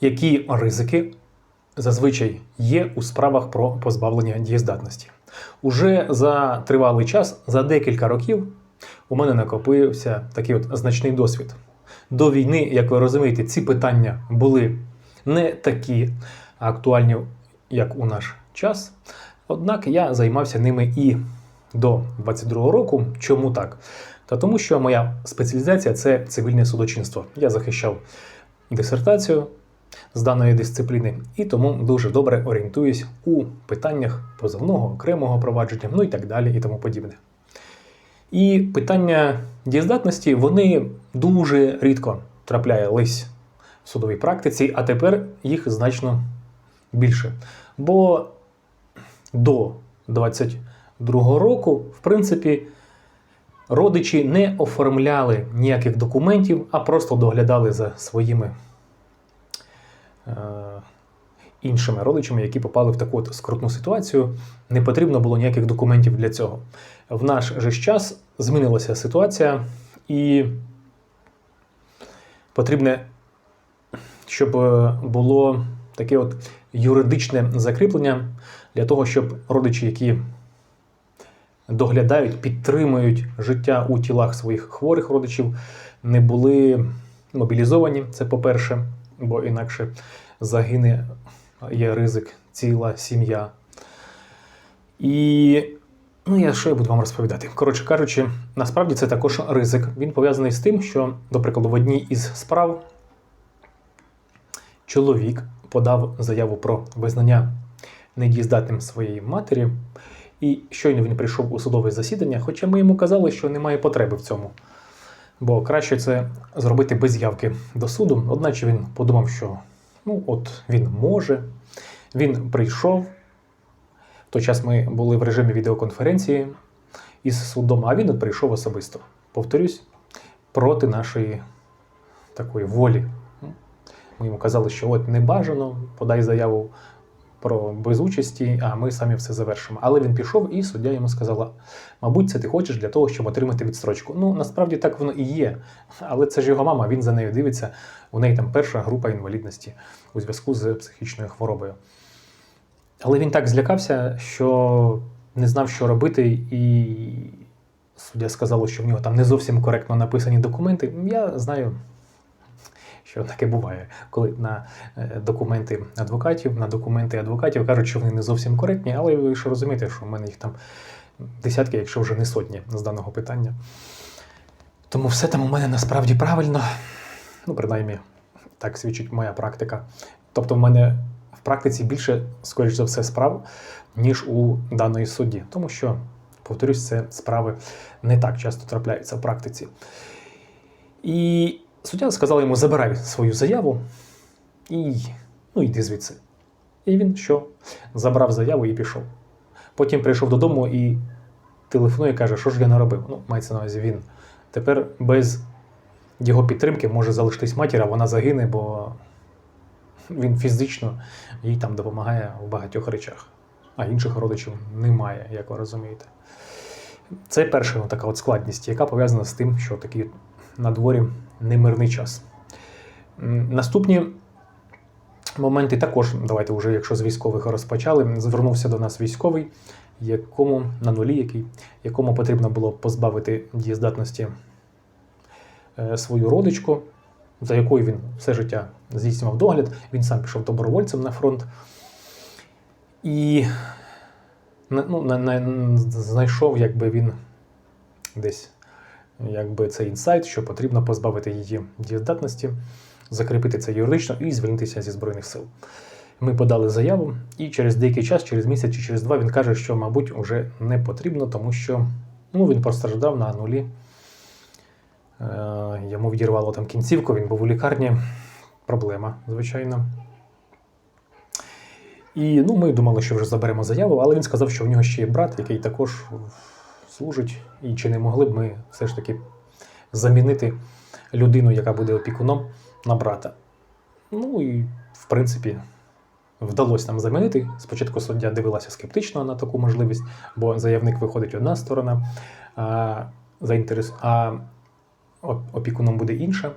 Які ризики зазвичай є у справах про позбавлення дієздатності? Уже за тривалий час, за декілька років, у мене накопився такий от значний досвід. До війни, як ви розумієте, ці питання були не такі актуальні, як у наш час. Однак я займався ними і до 22-го року. Чому так? Та тому, що моя спеціалізація це цивільне судочинство. Я захищав дисертацію з даної дисципліни, і тому дуже добре орієнтуюсь у питаннях позовного, окремого провадження, ну і так далі, і тому подібне. І питання дієздатності вони дуже рідко траплялись в судовій практиці, а тепер їх значно більше. Бо до 22-го року, в принципі, родичі не оформляли ніяких документів, а просто доглядали за своїми іншими родичами, які попали в таку от скрутну ситуацію. Не потрібно було ніяких документів для цього. В наш же час змінилася ситуація, і потрібне, щоб е, було таке от юридичне закріплення для того, щоб родичі, які доглядають, підтримують життя у тілах своїх хворих родичів, не були мобілізовані. Це по-перше, бо інакше загине є ризик ціла сім'я. І ну, я що я буду вам розповідати? Коротше кажучи, насправді це також ризик. Він пов'язаний з тим, що, до прикладу, в одній із справ чоловік подав заяву про визнання недієздатним своєї матері, і щойно він прийшов у судове засідання, хоча ми йому казали, що немає потреби в цьому. Бо краще це зробити без явки до суду. Одначе він подумав, що ну, от він може. Він прийшов. В той час ми були в режимі відеоконференції із судом, а він от прийшов особисто. Повторюсь, проти нашої такої волі. Ми йому казали, що от не бажано, подай заяву про безучасті, а ми самі все завершимо. Але він пішов, і суддя йому сказала: мабуть, це ти хочеш для того, щоб отримати відстрочку. Ну, насправді так воно і є. Але це ж його мама, він за нею дивиться. У неї там перша група інвалідності у зв'язку з психічною хворобою. Але він так злякався, що не знав, що робити, і суддя сказала, що в нього там не зовсім коректно написані документи. Я знаю, що таке буває, коли на е, документи адвокатів, на документи адвокатів кажуть, що вони не зовсім коректні, але ви ж розумієте, що в мене їх там десятки, якщо вже не сотні з даного питання. Тому все там у мене насправді правильно. Ну, принаймні, так свідчить моя практика. Тобто, в мене в практиці більше, скоріш за все, справ, ніж у даної судді. Тому що, повторюсь, це справи не так часто трапляються в практиці. І суддя сказала йому: забирай свою заяву і ну, йди звідси. І він що? Забрав заяву і пішов. Потім прийшов додому і телефонує каже, що ж я наробив. Ну, мається на увазі він. Тепер без його підтримки може залишитись матір, а вона загине, бо він фізично їй там допомагає в багатьох речах, а інших родичів немає, як ви розумієте. Це перша така от складність, яка пов'язана з тим, що такий на дворі немирний час. Наступні моменти також, давайте вже, якщо з військових розпочали, звернувся до нас військовий, якому на нулі, який, якому потрібно було позбавити дієздатності е, свою родичку, за якою він все життя здійснював догляд. Він сам пішов добровольцем на фронт. І ну, на, на, знайшов, якби він десь якби цей інсайт, що потрібно позбавити її дієздатності, закріпити це юридично і звільнитися зі Збройних сил. Ми подали заяву, і через деякий час, через місяць чи через два, він каже, що, мабуть, вже не потрібно, тому що ну, він постраждав на нулі. Е, йому відірвало там кінцівку, він був у лікарні. Проблема, звичайно. І ну, ми думали, що вже заберемо заяву, але він сказав, що в нього ще є брат, який також служить, і чи не могли б ми все ж таки замінити людину, яка буде опікуном, на брата. Ну і в принципі вдалося нам замінити. Спочатку суддя дивилася скептично на таку можливість, бо заявник виходить одна сторона, а, заінтерес... а опікуном буде інша.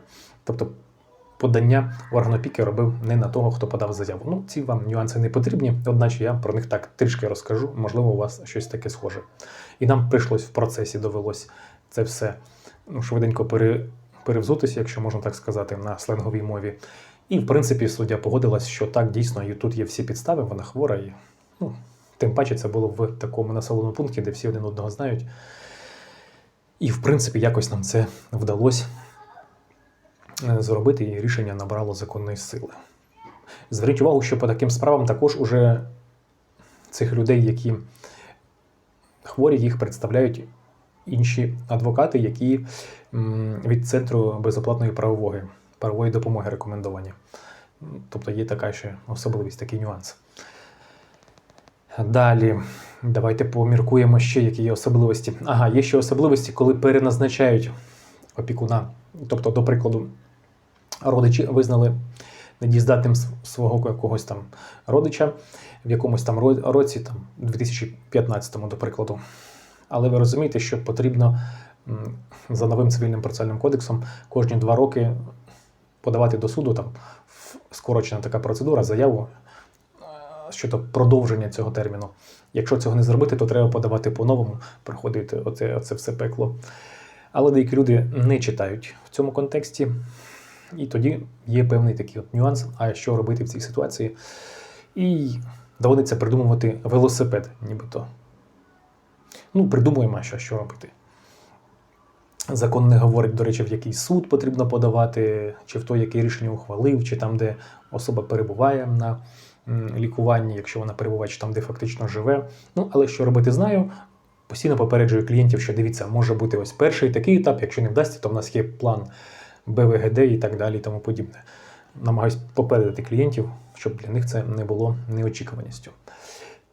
Тобто подання орган опіки робив не на того, хто подав заяву. Ну, ці вам нюанси не потрібні, одначе я про них так трішки розкажу. Можливо, у вас щось таке схоже. І нам прийшлось в процесі довелось це все ну, швиденько пере, перевзутися, якщо можна так сказати, на сленговій мові. І, в принципі, суддя погодилась, що так дійсно і тут є всі підстави, вона хвора. І, ну, тим паче це було в такому населеному пункті, де всі один одного знають. І, в принципі, якось нам це вдалося зробити, і рішення набрало законної сили. Зверніть увагу, що по таким справам також уже цих людей, які хворі, їх представляють інші адвокати, які від центру безоплатної правової, правової допомоги рекомендовані. Тобто є така ще особливість, такий нюанс. Далі, давайте поміркуємо ще, які є особливості. Ага, є ще особливості, коли переназначають опікуна. Тобто, до прикладу, родичі визнали недієздатним свого якогось там родича в якомусь там році, там, 2015-му, до прикладу. Але ви розумієте, що потрібно за новим цивільним процесуальним кодексом кожні два роки подавати до суду там скорочена така процедура, заяву е, щодо продовження цього терміну. Якщо цього не зробити, то треба подавати по-новому, проходити оце, оце все пекло. Але деякі люди не читають в цьому контексті, і тоді є певний такий от нюанс, а що робити в цій ситуації. І доводиться придумувати велосипед, нібито. Ну, придумуємо, що, що робити. Закон не говорить, до речі, в який суд потрібно подавати, чи в той, який рішення ухвалив, чи там, де особа перебуває на лікуванні, якщо вона перебуває, чи там, де фактично живе. Ну, але що робити, знаю. Постійно попереджую клієнтів, що дивіться, може бути ось перший такий етап, якщо не вдасться, то в нас є план БВГД і так далі, і тому подібне. Намагаюсь попередити клієнтів, щоб для них це не було неочікуваністю.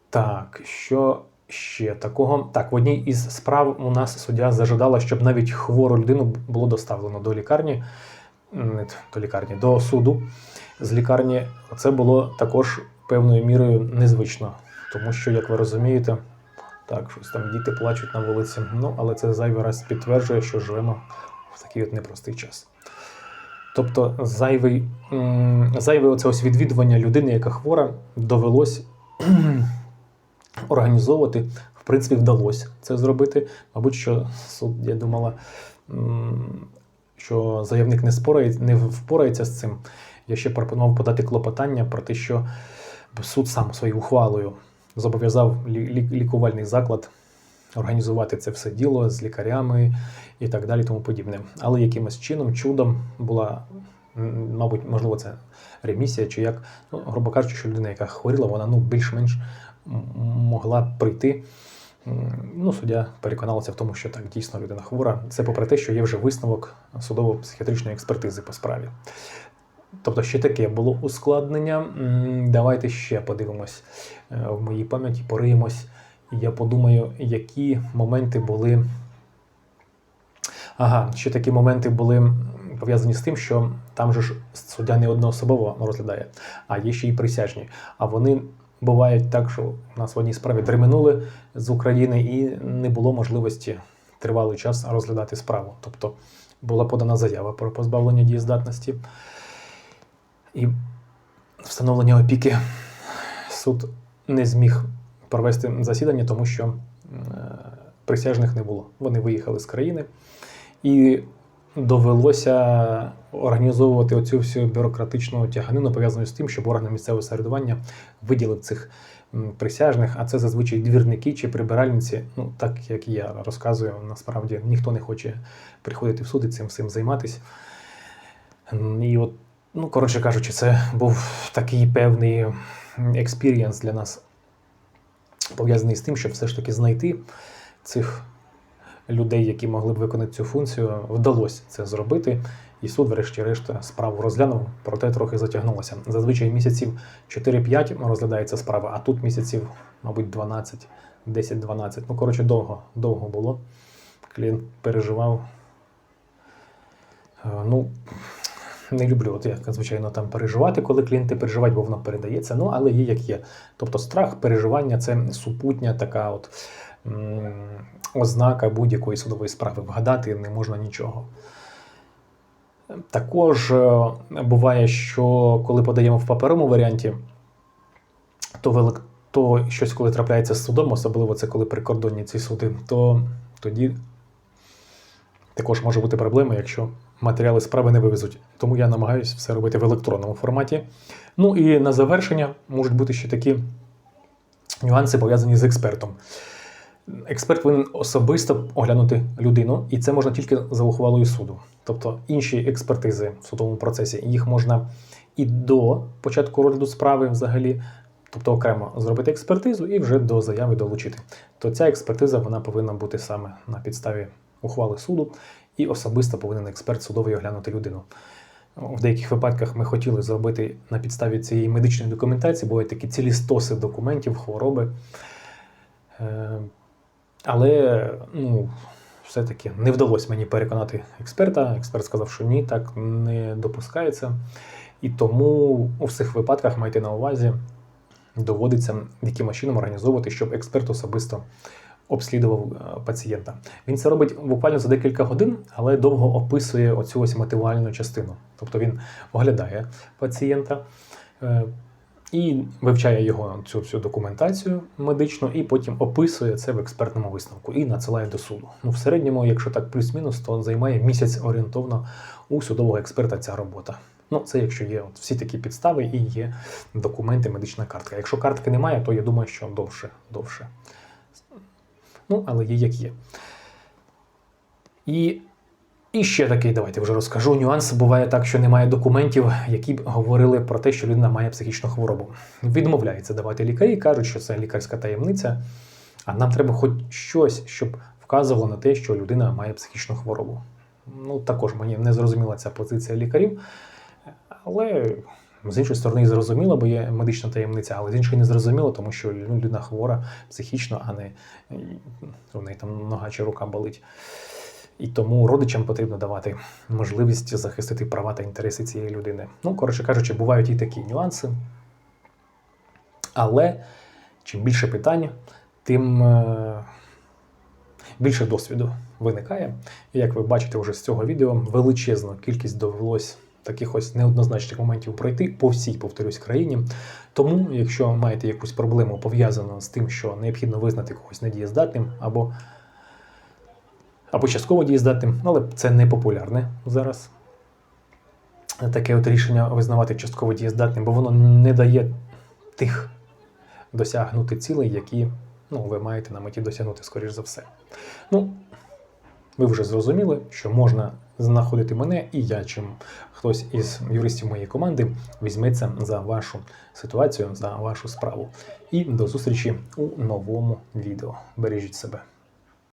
Так, що ще такого? Так, в одній із справ у нас суддя зажадала, щоб навіть хвору людину було доставлено до лікарні, не до лікарні, до суду з лікарні. Це було також певною мірою незвично, тому що, як ви розумієте, так, щось там діти плачуть на вулиці. Ну, але це зайвий раз підтверджує, що живемо в такий от непростий час. Тобто зайвий, зайве оце ось відвідування людини, яка хвора, довелось організовувати. В принципі, вдалося це зробити. Мабуть, що суд, я думала, що заявник не, спорає, не впорається з цим. Я ще пропонував подати клопотання про те, що суд сам своєю ухвалою зобов'язав лі- лі- лікувальний заклад організувати це все діло з лікарями і так далі, тому подібне. Але якимось чином, чудом була, мабуть, можливо, це ремісія, чи як, ну, грубо кажучи, що людина, яка хворіла, вона ну, більш-менш могла прийти. Ну, суддя переконалася в тому, що так дійсно людина хвора. Це попри те, що є вже висновок судово-психіатричної експертизи по справі. Тобто ще таке було ускладнення. Давайте ще подивимось е, в моїй пам'яті, пориємось. Я подумаю, які моменти були. Ага, ще такі моменти були пов'язані з тим, що там же ж суддя не одноособово розглядає, а є ще й присяжні. А вони бувають так, що у нас в одній справі дременули з України і не було можливості тривалий час розглядати справу. Тобто була подана заява про позбавлення дієздатності і встановлення опіки. Суд не зміг провести засідання, тому що е, присяжних не було. Вони виїхали з країни, і довелося організовувати оцю всю бюрократичну тяганину, пов'язану з тим, щоб органи місцевого самоврядування виділив цих присяжних, а це зазвичай двірники чи прибиральниці. Ну, так як я розказую, насправді ніхто не хоче приходити в суд і цим всім займатися. І от, ну, коротше кажучи, це був такий певний експірієнс для нас пов'язаний з тим, щоб все ж таки знайти цих людей, які могли б виконати цю функцію, вдалося це зробити. І суд, врешті-решт, справу розглянув, проте трохи затягнулося. Зазвичай місяців 4-5 розглядається справа, а тут місяців, мабуть, 12, 10-12. Ну, коротше, довго, довго було. Клієнт переживав. Е, Ну, не люблю, от я, звичайно, там переживати, коли клієнти переживають, бо воно передається. Ну, але є як є. Тобто страх, переживання це супутня така от ознака будь-якої судової справи. Вгадати не можна нічого. Також е, буває, що коли подаємо в паперовому варіанті, то, велик... то щось, коли трапляється з судом, особливо це коли прикордонні ці суди, то тоді також може бути проблема, якщо матеріали справи не вивезуть. Тому я намагаюся все робити в електронному форматі. Ну і на завершення можуть бути ще такі нюанси пов'язані з експертом. Експерт повинен особисто оглянути людину, і це можна тільки за ухвалою суду. Тобто інші експертизи в судовому процесі їх можна і до початку розгляду справи взагалі, тобто окремо зробити експертизу і вже до заяви долучити. То ця експертиза вона повинна бути саме на підставі ухвали суду, і особисто повинен експерт судовий оглянути людину. В деяких випадках ми хотіли зробити на підставі цієї медичної документації, бувають такі цілі стоси документів, хвороби. Е, Але ну, все-таки не вдалося мені переконати експерта. Експерт сказав, що ні, так не допускається. І тому у всіх випадках майте на увазі, доводиться якимось чином організовувати, щоб експерт особисто обслідував е, пацієнта. Він це робить буквально за декілька годин, але довго описує оцю ось мотивальну частину. Тобто він оглядає пацієнта. е, і вивчає його цю всю документацію медичну, і потім описує це в експертному висновку і надсилає до суду. Ну, в середньому, якщо так плюс-мінус, то займає місяць орієнтовно у судового експерта ця робота. Ну, це якщо є от всі такі підстави і є документи, медична картка. Якщо картки немає, то я думаю, що довше, довше. Ну, але є як є. І, і ще такий, давайте вже розкажу. Нюанс буває так, що немає документів, які б говорили про те, що людина має психічну хворобу. Відмовляється давати лікарі, кажуть, що це лікарська таємниця. А нам треба хоч щось, щоб вказувало на те, що людина має психічну хворобу. Ну, також мені не зрозуміла ця позиція лікарів. Але з іншої сторони, зрозуміло, бо є медична таємниця, але з іншої не зрозуміло, тому що людина хвора психічно, а не у неї там нога чи рука болить. І тому родичам потрібно давати можливість захистити права та інтереси цієї людини. Ну, коротше кажучи, бувають і такі нюанси. Але чим більше питань, тим е, більше досвіду виникає. І як ви бачите вже з цього відео, величезну кількість довелось таких ось неоднозначних моментів пройти по всій, повторюсь, країні. Тому, якщо маєте якусь проблему пов'язану з тим, що необхідно визнати когось недієздатним або, або частково дієздатним, але це не популярне зараз. Таке от рішення визнавати частково дієздатним, бо воно не дає тих досягнути цілей, які ну, ви маєте на меті досягнути, скоріш за все. Ну, ви вже зрозуміли, що можна знаходити мене і я, чим хтось із юристів моєї команди візьметься за вашу ситуацію, за вашу справу. І до зустрічі у новому відео. Бережіть себе.